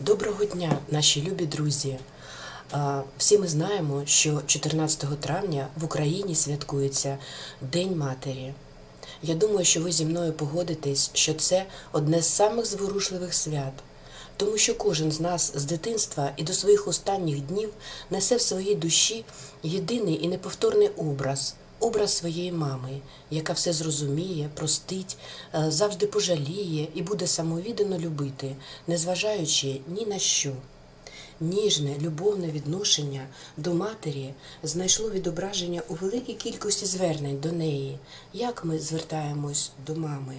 Доброго дня, наші любі друзі. Всі ми знаємо, що 14 травня в Україні святкується День Матері. Я думаю, що ви зі мною погодитесь, що це одне з самих зворушливих свят, тому що кожен з нас з дитинства і до своїх останніх днів несе в своїй душі єдиний і неповторний образ. Образ своєї мами, яка все зрозуміє, простить, е, завжди пожаліє і буде самовіддано любити, незважаючи ні на що. Ніжне, любовне відношення до матері знайшло відображення у великій кількості звернень до неї. Як ми звертаємось до мами?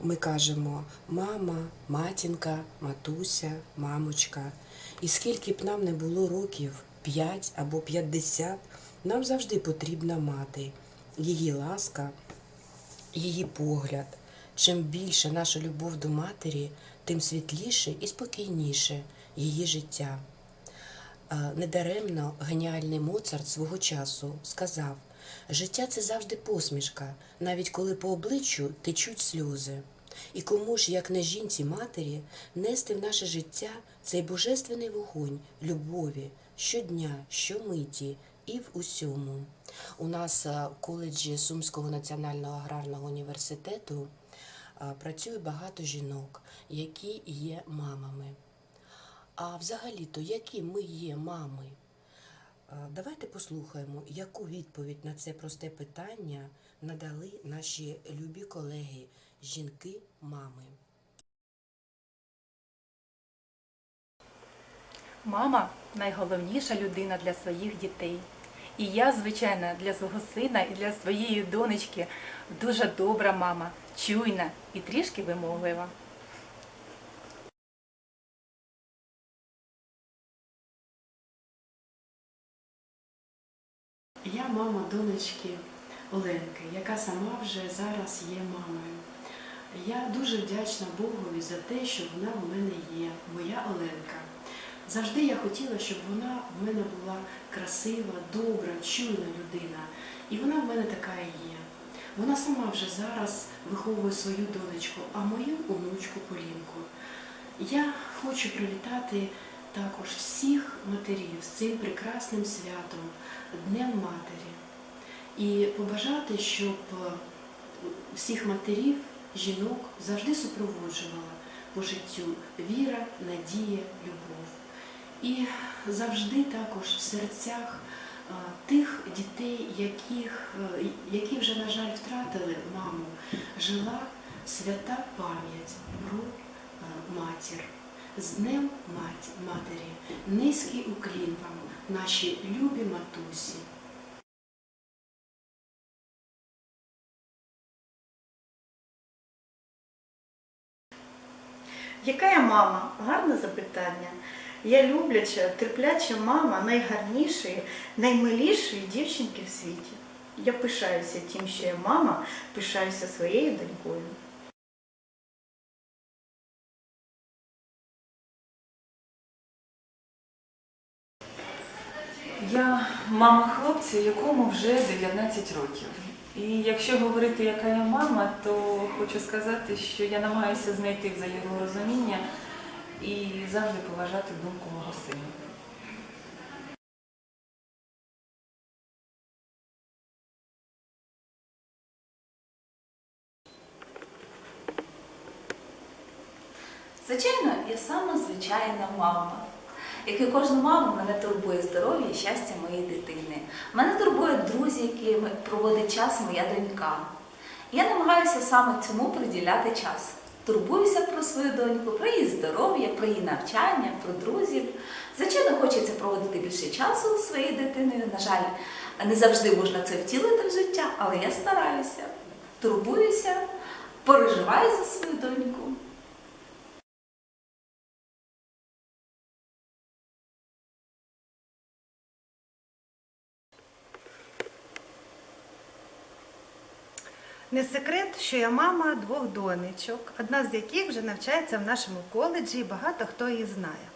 Ми кажемо мама, матінка, матуся, мамочка. І скільки б нам не було років, 5 або 50, нам завжди потрібна мати, її ласка, її погляд. Чим більше наша любов до матері, тим світліше і спокійніше її життя. Недаремно геніальний Моцарт свого часу сказав: життя це завжди посмішка, навіть коли по обличчю течуть сльози. І кому ж, як не жінці матері, нести в наше життя цей божественний вогонь любові щодня, щомиті і в усьому. У нас в коледжі Сумського національного аграрного університету працює багато жінок, які є мамами. А взагалі-то, які ми є мами? Давайте послухаємо, яку відповідь на це просте питання надали наші любі колеги, жінки-мами. Мама найголовніша людина для своїх дітей. І я, звичайно, для свого сина і для своєї донечки дуже добра мама, чуйна і трішки вимоглива. Я мама донечки Оленки, яка сама вже зараз є мамою. Я дуже вдячна Богові за те, що вона в мене є, моя Оленка. Завжди я хотіла, щоб вона в мене була красива, добра, чуйна людина. І вона в мене така і є. Вона сама вже зараз виховує свою донечку, а мою онучку Полінку. Я хочу привітати також всіх матерів з цим прекрасним святом, Днем Матері. І побажати, щоб е, всіх матерів, жінок завжди супроводжувала по життю віра, надія, любов. І завжди також в серцях е, тих дітей, яких, е, які вже, на жаль, втратили маму, жила свята пам'ять про е, матір. З Днем Мать- Матері, низький уклін вам, наші любі матусі. Яка я мама? Гарне запитання. Я любляча, терпляча мама найгарнішої, наймилішої дівчинки в світі. Я пишаюся тим, що я мама, пишаюся своєю донькою. Я мама хлопця, якому вже 19 років. І якщо говорити, яка я мама, то хочу сказати, що я намагаюся знайти взаєморозуміння і завжди поважати думку мого сина. Звичайно, я сама звичайна мама. Як і кожна мама, мене турбує здоров'я і щастя моєї дитини. Мене турбують друзі, якими проводить час моя донька. Я намагаюся саме цьому приділяти час. Турбуюся про свою доньку, про її здоров'я, про її навчання, про друзів. Звичайно, хочеться проводити більше часу зі своєю дитиною. На жаль, не завжди можна це втілити в життя, але я стараюся. Турбуюся, переживаю за свою доньку. Не секрет, що я мама двох донечок, одна з яких вже навчається в нашому коледжі, і багато хто її знає.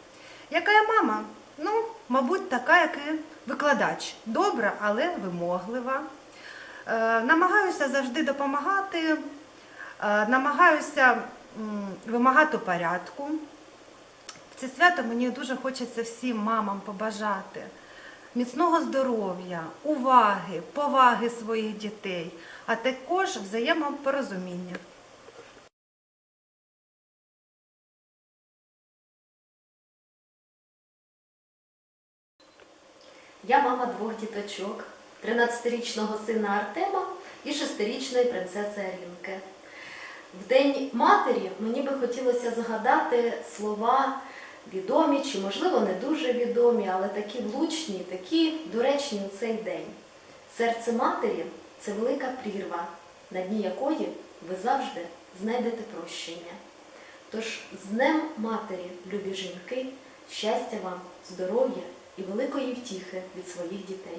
Яка я мама? Ну, мабуть, така, як і викладач. Добра, але вимоглива. Е, намагаюся завжди допомагати, е, намагаюся вимагати порядку. В це свято мені дуже хочеться всім мамам побажати міцного здоров'я, уваги, поваги своїх дітей, а також взаємопорозуміння. Я мама двох діточок, 13-річного сина Артема і 6-річної принцеси Арінки. В День матері мені би хотілося згадати слова відомі чи, можливо, не дуже відомі, але такі влучні, такі доречні у цей день. Серце матері це велика прірва, на дні якої ви завжди знайдете прощення. Тож з Днем Матері, любі жінки, щастя вам, здоров'я і великої втіхи від своїх дітей.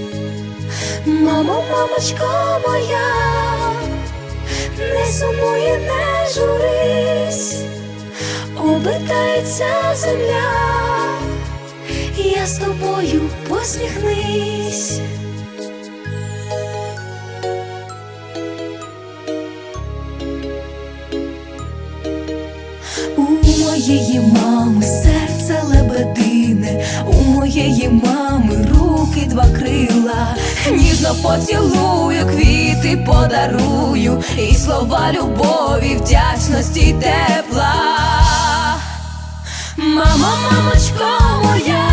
Мамо, мамочко моя, не сумуй, і не журись, обертається земля, я з тобою посміхнись. У моєї мами серце лебедине, у моєї мами ніжно поцілую, квіти подарую, і слова любові, вдячності й тепла. Мамо, мамочко моя,